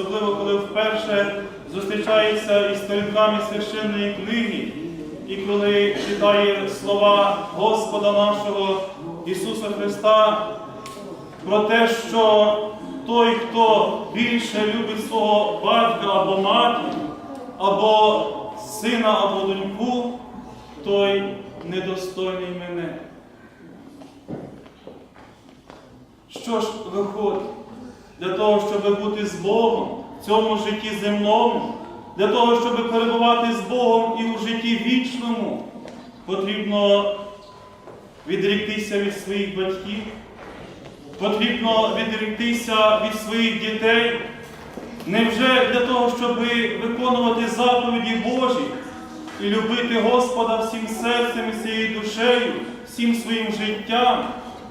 особливо коли вперше зустрічається із сторінками священної книги, і коли читає слова Господа нашого Ісуса Христа про те, що той, хто більше любить свого батька або матір, або сина, або доньку, той недостойний мене. Що ж виходить? Для того, щоб бути з Богом в цьому житті земному, для того, щоб перебувати з Богом і у житті вічному, потрібно відріктися від своїх батьків, потрібно відріктися від своїх дітей. Невже для того, щоб виконувати заповіді Божі і любити Господа всім серцем і всією душею, всім своїм життям,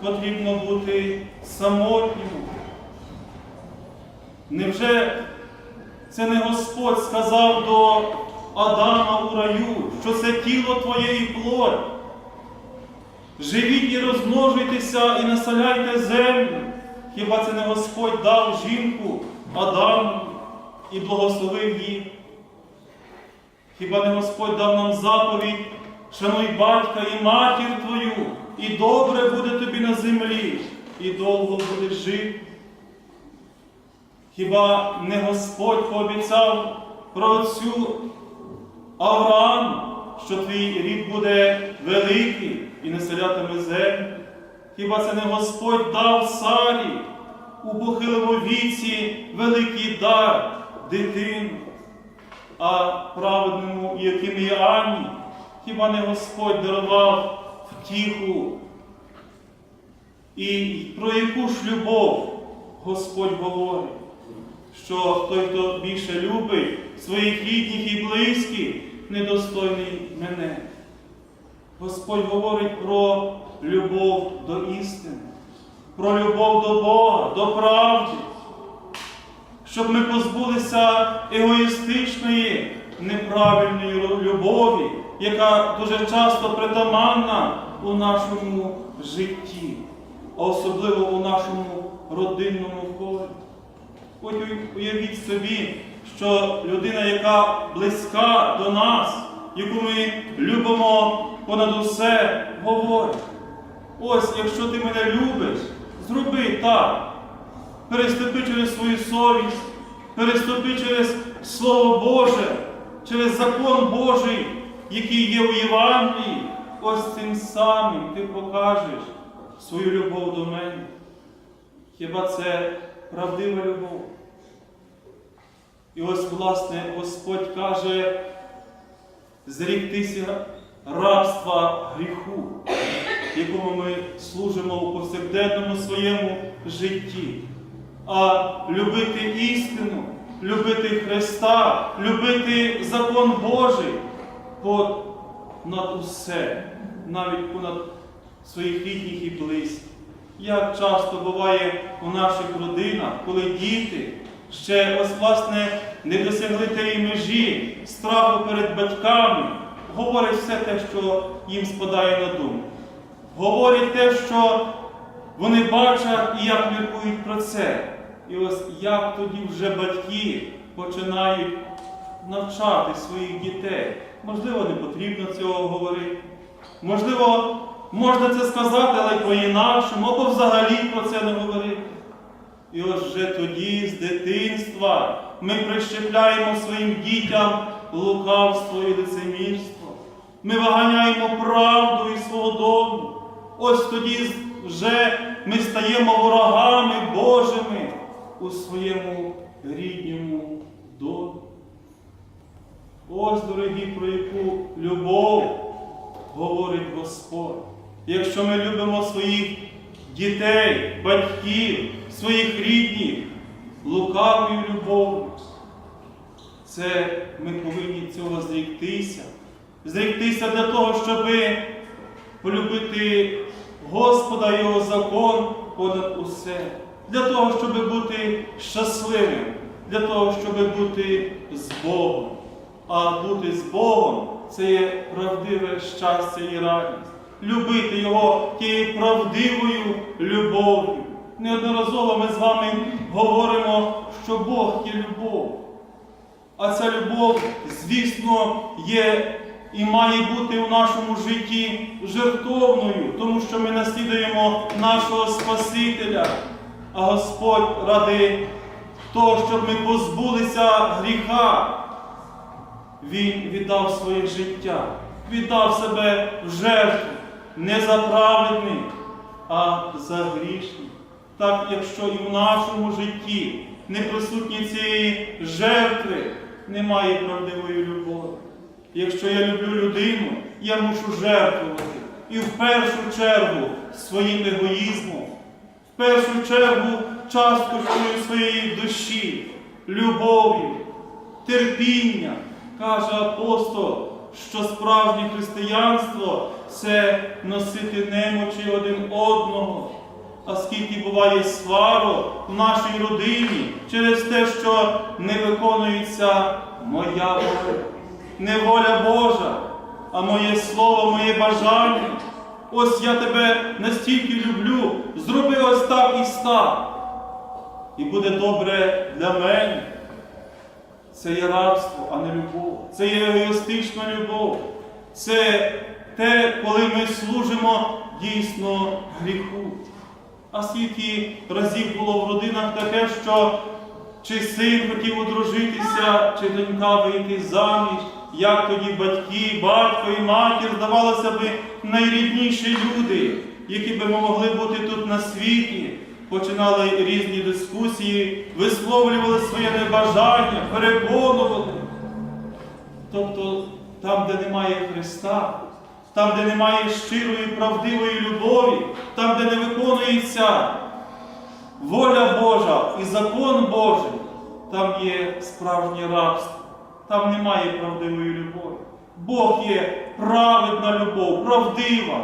потрібно бути самотнім? Невже це не Господь сказав до Адама у раю, що це тіло твоє і плоть? Живіть і розмножуйтеся і населяйте землю. Хіба це не Господь дав жінку Адаму і благословив їх? Хіба не Господь дав нам заповідь, шануй батька і матір твою, і добре буде тобі на землі, і довго будеш жити? Хіба не Господь пообіцяв про отцю Аврааму, що твій рід буде великий і населятиме землю? Хіба це не Господь дав Сарі у похилому віці великий дар дитину, а праведному, яким є Анні, хіба не Господь дарував втіху? І про яку ж любов Господь говорить? Що той, хто більше любить своїх рідних і близьких, недостойний мене. Господь говорить про любов до істини, про любов до Бога, до правди, щоб ми позбулися егоїстичної, неправильної любові, яка дуже часто притаманна у нашому житті, а особливо у нашому родинному колі. От уявіть собі, що людина, яка близька до нас, яку ми любимо понад усе, говорить. Ось, якщо ти мене любиш, зроби так. Переступи через свою совість, переступи через Слово Боже, через закон Божий, який є у Євангелії. Ось цим самим ти покажеш свою любов до мене. Хіба це правдива любов? І ось, власне, Господь каже, зріктися рабства гріху, якому ми служимо у повсякденному своєму житті, а любити істину, любити Христа, любити закон Божий понад усе, навіть понад своїх рідних і близьких. Як часто буває у наших родинах, коли діти ще ось власне не досягли тієї межі страху перед батьками, говорять все те, що їм спадає на думку. Говорять те, що вони бачать і як міркують про це. І ось як тоді вже батьки починають навчати своїх дітей. Можливо, не потрібно цього говорити. Можливо, можна це сказати, але по-інакшому, або взагалі про це не говорити. І ось вже тоді, з дитинства, ми прищепляємо своїм дітям лукавство і лицемірство. Ми виганяємо правду із свого дому. Ось тоді вже ми стаємо ворогами Божими у своєму рідному домі. Ось, дорогі, про яку любов говорить Господь. Якщо ми любимо своїх дітей, батьків, своїх рідних, лукавою любов'ю, це ми повинні цього зріктися. Зріктися для того, щоб полюбити Господа Його закон понад усе. Для того, щоб бути щасливим, для того, щоб бути з Богом. А бути з Богом це є правдиве щастя і радість. Любити Його тією правдивою любов'ю. Неодноразово ми з вами говоримо, що Бог є любов. А ця любов, звісно, є і має бути у нашому житті жертовною, тому що ми наслідуємо нашого Спасителя. А Господь ради того, щоб ми позбулися гріха, Він віддав своє життя, віддав себе в жертву не за праведних, а за грішних. Так, якщо і в нашому житті не присутні цієї жертви, немає правдивої любові. Якщо я люблю людину, я мушу жертвувати. І в першу чергу своїм егоїзмом, в першу чергу часткою своєї душі, любов'ю, терпіння, каже апостол, що справжнє християнство це носити немочі один одного. А скільки буває сварок в нашій родині через те, що не виконується моя воля, не воля Божа, а моє слово, моє бажання. Ось я тебе настільки люблю, зроби ось так і став. І буде добре для мене. Це є рабство, а не любов. Це є егоїстична любов. Це те, коли ми служимо дійсно гріху. А скільки разів було в родинах таке, що чи син хотів одружитися, чи донька вийти заміж, як тоді батьки, батько і матір, здавалося би, найрідніші люди, які би могли бути тут на світі, починали різні дискусії, висловлювали своє небажання, переконували. Тобто там, де немає Христа, там, де немає щирої, правдивої любові, там, де не виконується воля Божа і закон Божий, там є справжнє рабство, там немає правдивої любові. Бог є праведна любов, правдива.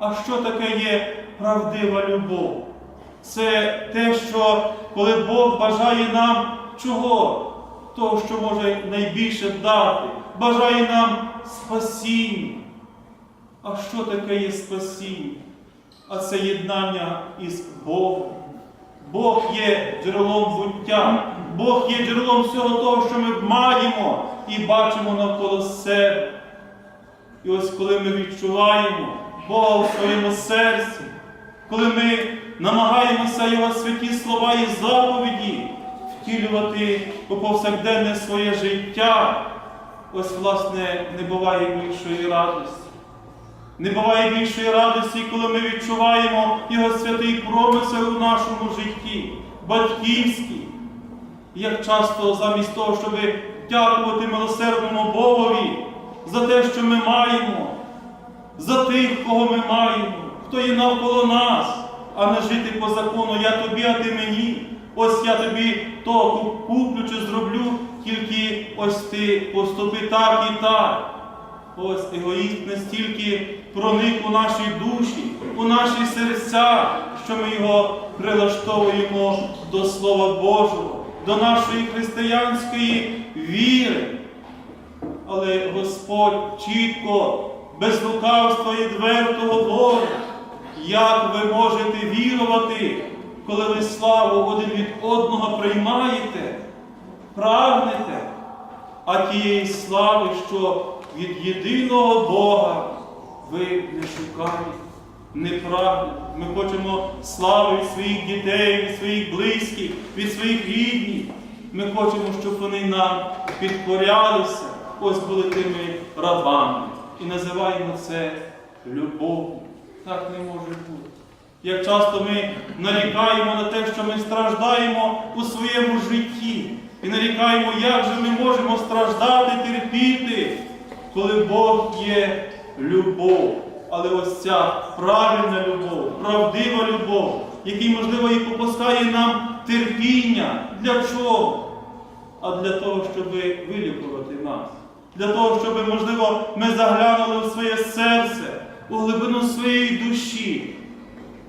А що таке є правдива любов? Це те, що коли Бог бажає нам чого? Того, що може найбільше дати, бажає нам спасіння. А що таке є спасіння? А це єднання із Богом. Бог є джерелом буття, Бог є джерелом всього того, що ми маємо і бачимо навколо себе. І ось коли ми відчуваємо Бога у своєму серці, коли ми намагаємося Його святі слова і заповіді втілювати у повсякденне своє життя, ось, власне, не буває більшої радості. Не буває більшої радості, коли ми відчуваємо Його святий промисел у нашому житті, батьківський. Як часто замість того, щоб дякувати милосердному Богові за те, що ми маємо, за тих, кого ми маємо, хто є навколо нас, а не жити по закону я тобі, а ти мені. Ось я тобі то куплю чи зроблю, тільки ось ти поступи так і так. Ось егоїзм настільки проник у наші душі, у наші серця, що ми його прилаштовуємо до Слова Божого, до нашої християнської віри. Але Господь чітко, без лукавства і відверто говорить, як ви можете вірувати, коли ви славу один від одного приймаєте, прагнете, а тієї слави, що від єдиного Бога ви не шукаєте, не прагнете. Ми хочемо слави від своїх дітей, від своїх близьких, від своїх рідних. Ми хочемо, щоб вони нам підкорялися, ось були тими рабами. І називаємо це любов'ю. Так не може бути. Як часто ми нарікаємо на те, що ми страждаємо у своєму житті, і нарікаємо, як же ми можемо страждати, терпіти, коли Бог є любов. Але ось ця правильна любов, правдива любов, який, можливо, і попускає нам терпіння. Для чого? А для того, щоб вилікувати нас. Для того, щоб, можливо, ми заглянули в своє серце, у глибину своєї душі,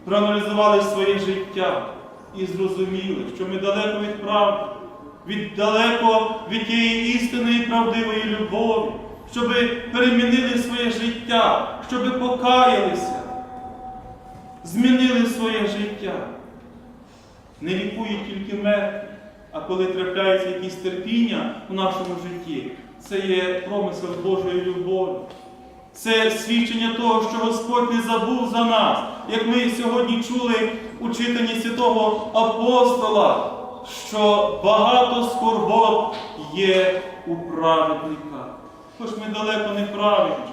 проаналізували своє життя і зрозуміли, що ми далеко від правди, від далеко від тієї істинної правдивої любові, щоб перемінили своє життя, щоб покаялися, змінили своє життя. Не лікують тільки мертві, а коли трапляються якісь терпіння у нашому житті, це є промисел Божої любові. Це свідчення того, що Господь не забув за нас, як ми сьогодні чули у читанні святого апостола, що багато скорбот є у праведника. Тож ми далеко не праведні,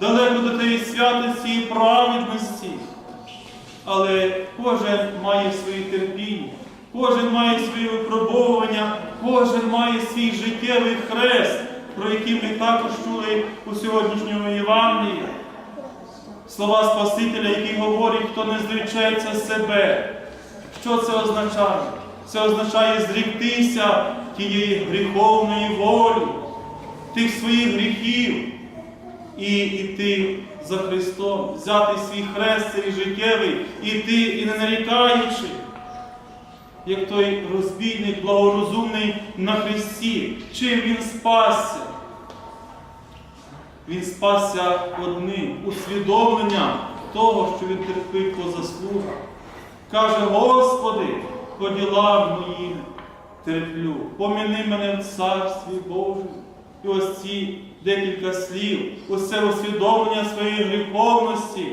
далеко до тієї святості і праведності. Але кожен має свої терпіння, кожен має свої випробовування, кожен має свій життєвий хрест, про який ми також чули у сьогоднішньому Євангелії. Слова Спасителя, які говорять, хто не зречеться себе. Що це означає? Це означає зріктися тієї гріховної волі, тих своїх гріхів і йти за Христом, взяти свій хрест цей життєвий, іти і не нарікаючи, як той розбійник благорозумний на Христі, чим він спасся. Він спасся одним усвідомленням того, що він терпить по заслугах. Каже, Господи, по ділам моїм терплю, поміни мене в царстві Божому. І ось ці декілька слів, ось це усвідомлення своєї гріховності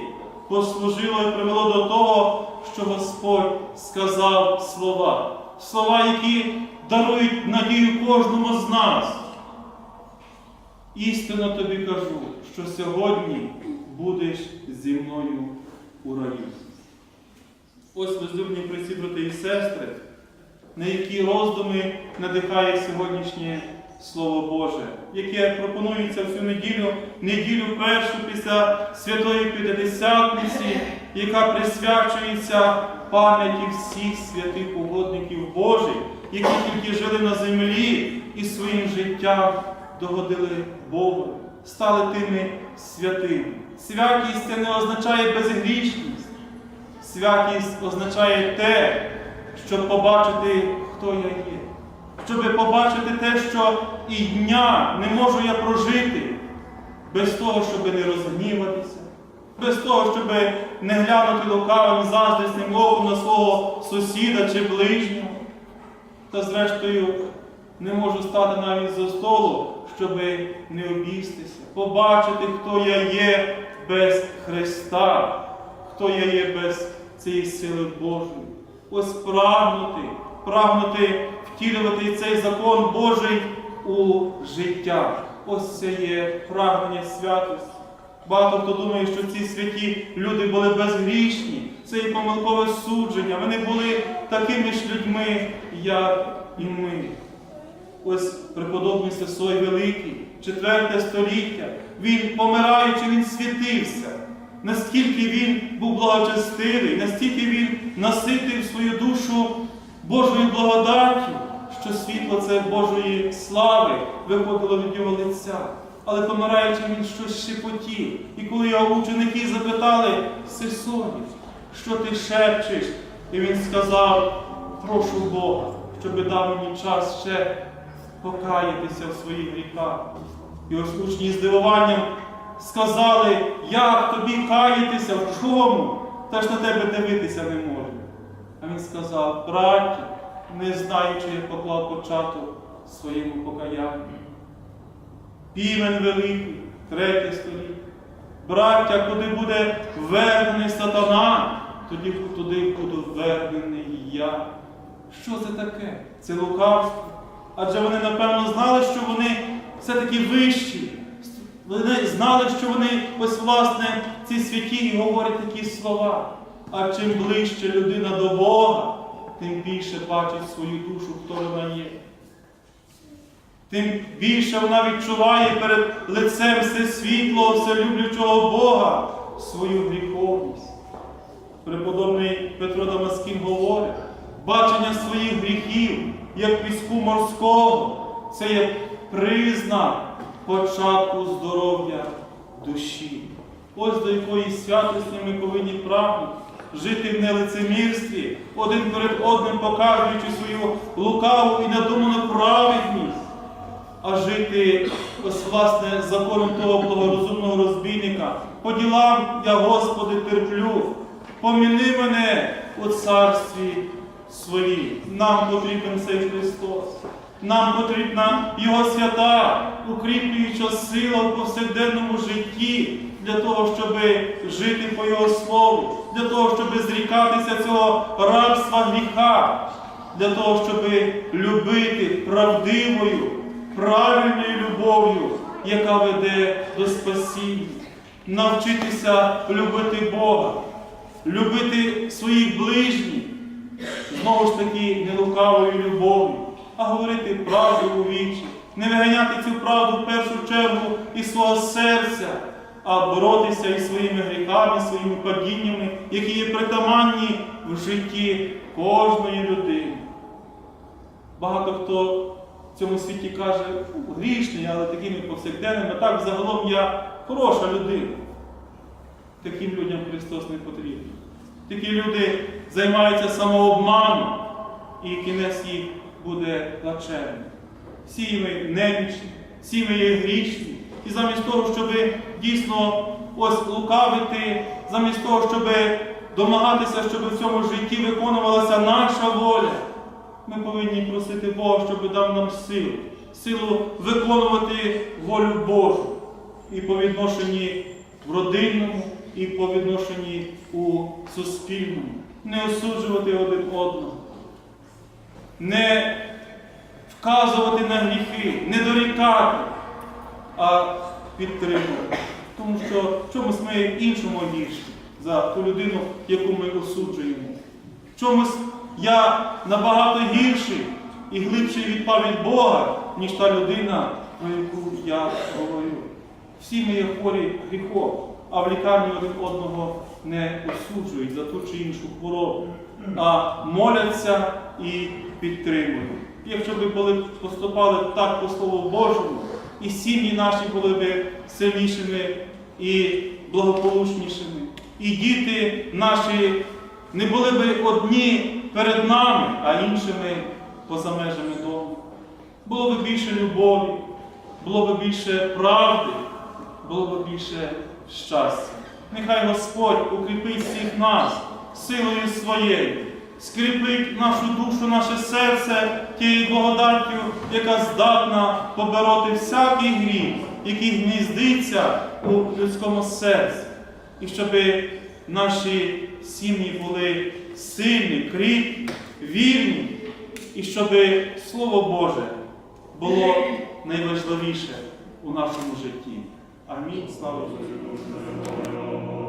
послужило і привело до того, що Господь сказав слова. Слова, які дарують надію кожному з нас. Істинно тобі кажу, що сьогодні будеш зі мною у раю. Ось бездумні присі, брати і сестри, на які роздуми надихає сьогоднішнє Слово Боже, яке пропонується всю неділю, неділю першу після Святої П'ятидесятниці, яка присвячується пам'яті всіх святих угодників Божих, які тільки жили на землі і своїм життям догодили Богу, стали тими святими. Святість це не означає безгрішність. Святість означає те, щоб побачити, хто я є. Щоб побачити те, що і дня не можу я прожити без того, щоб не розгніватися, без того, щоб не глянути лукавим заздрісним оком на свого сусіда чи ближнього. Та зрештою не можу стати навіть за столу, щоб не обістися, побачити, хто я є без Христа, хто я є без цієї сили Божої. Ось прагнути, прагнути втілювати цей закон Божий у життя. Ось це є прагнення святості. Багато хто думає, що ці святі люди були безгрішні, це є помилкове судження. Вони були такими ж людьми, як і ми. Ось преподобний Сесой Великий, четверте століття, він, помираючи, він світився. Наскільки він був благочестивий, настільки він наситив свою душу Божою благодаттю, що світло це Божої слави виходило від його лиця. Але помираючи, він щось шепотів. І коли його ученики запитали, Сесоні, що ти шепчеш? І він сказав, прошу Бога, щоб дав мені час ще покаятися в своїх гріхах. І ось учні з сказали, як тобі каятися, в чому? Та ж на тебе дивитися не можна. А він сказав, браті, не знаю, чи я поклав початок своєму покаянню. Півень великий, третє століття. Браття, куди буде ввергнений сатана, тоді туди буду ввергнений і я. Що це таке? Це лукавство. Адже вони, напевно, знали, що вони все-таки вищі. Вони знали, що вони ось власне ці святі і говорять такі слова. А чим ближче людина до Бога, тим більше бачить свою душу, хто вона є. Тим більше вона відчуває перед лицем все світло, вселюблючого Бога свою гріховність. Преподобний Петро Дамаскін говорить, бачення своїх гріхів, як піску морського, це є признак початку здоров'я душі. Ось до якої святості ми повинні прагнути. жити в нелицемірстві, один перед одним показуючи свою лукаву і надуману праведність, а жити ось власне законом того благорозумного розбійника. По ділам я, Господи, терплю, поміни мене у царстві своїм. Нам потрібен цей Христос. Нам потрібна Його свята, укріплююча сила в повсякденному житті для того, щоб жити по Його Слову, для того, щоб зрікатися цього рабства гріха, для того, щоб любити правдивою, правильною любов'ю, яка веде до спасіння, навчитися любити Бога, любити своїх ближніх, знову ж таки, не лукавою любов'ю, а говорити правду у вічі, не виганяти цю правду в першу чергу із свого серця, а боротися із своїми гріхами, своїми падіннями, які є притаманні в житті кожної людини. Багато хто в цьому світі каже, грішний, але такими повсякденними, так загалом я хороша людина. Таким людям Христос не потрібен. Такі люди займаються самообманом, і кінець їх буде плачевним. Всі ми немічні, всі ми є грішні. І замість того, щоб дійсно ось лукавити, замість того, щоб домагатися, щоб в цьому житті виконувалася наша воля, ми повинні просити Бога, щоб дав нам силу, силу виконувати волю Божу і по відношенні в родинному, і по відношенні у суспільному. Не осуджувати один одного, не вказувати на гріхи, не дорікати, а підтримувати. Тому що в чомусь ми іншому гірші за ту людину, яку ми осуджуємо. Чомусь я набагато гірший і глибший відпав від Бога, ніж та людина, про яку я говорю. Всі ми є хворі гріхом, а в лікарні один одного не осуджують за ту чи іншу хворобу, а моляться і підтримують. Якщо б були поступали так по Слову Божому, і сім'ї наші були б сильнішими і благополучнішими, і діти наші не були б одні перед нами, а іншими поза межами дому. Було б більше любові, було б більше правди, було б більше щастя. Нехай Господь укріпить всіх нас силою своєю, скріпить нашу душу, наше серце тією благодаттю, яка здатна побороти всякий гріх, який гніздиться у людському серці. І щоб наші сім'ї були сильні, кріпкі, вірні, і щоб Слово Боже було найважливіше у нашому житті. Амінь. Слава Богу.